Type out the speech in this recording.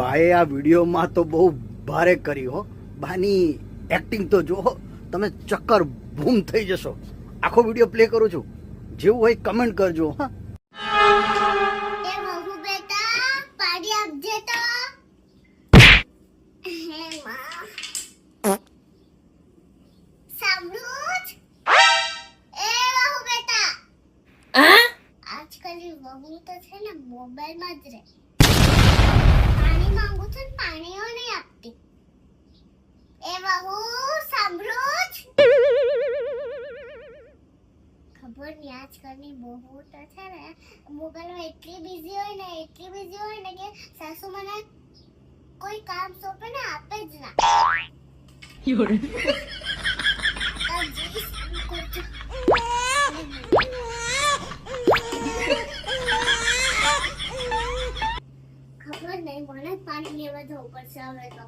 બાએ આ વિડીયોમાં તો બહુ ભારે કરી હો. બાની એક્ટિંગ તો જો તમે ચક્કર ભૂમ થઈ જશો. આખો વીડિયો પ્લે કરું છું. જેવું હોય કમેન્ટ કરજો હા. એ બહુ બેટા પાડી આપજે તો. હે માં. સાંભળું જ? એ બહુ બેટા. આજકાલની વહુ તો છે ને મોબાઈલમાં જ રહે. બહુ સાંભળું જ? ખબર નહીં આજકાલની બહુ તો છે ને મોબાઈલમાં એટલી બિઝી હોય ને એટલી બિઝી હોય ને કે સાસુ મને કોઈ કામ સોંપે ને આપે જ ના તાર જીવ સારું કરજો. ખબર નહીં મને જ પાણી લેવા જવું પડશે હવે તો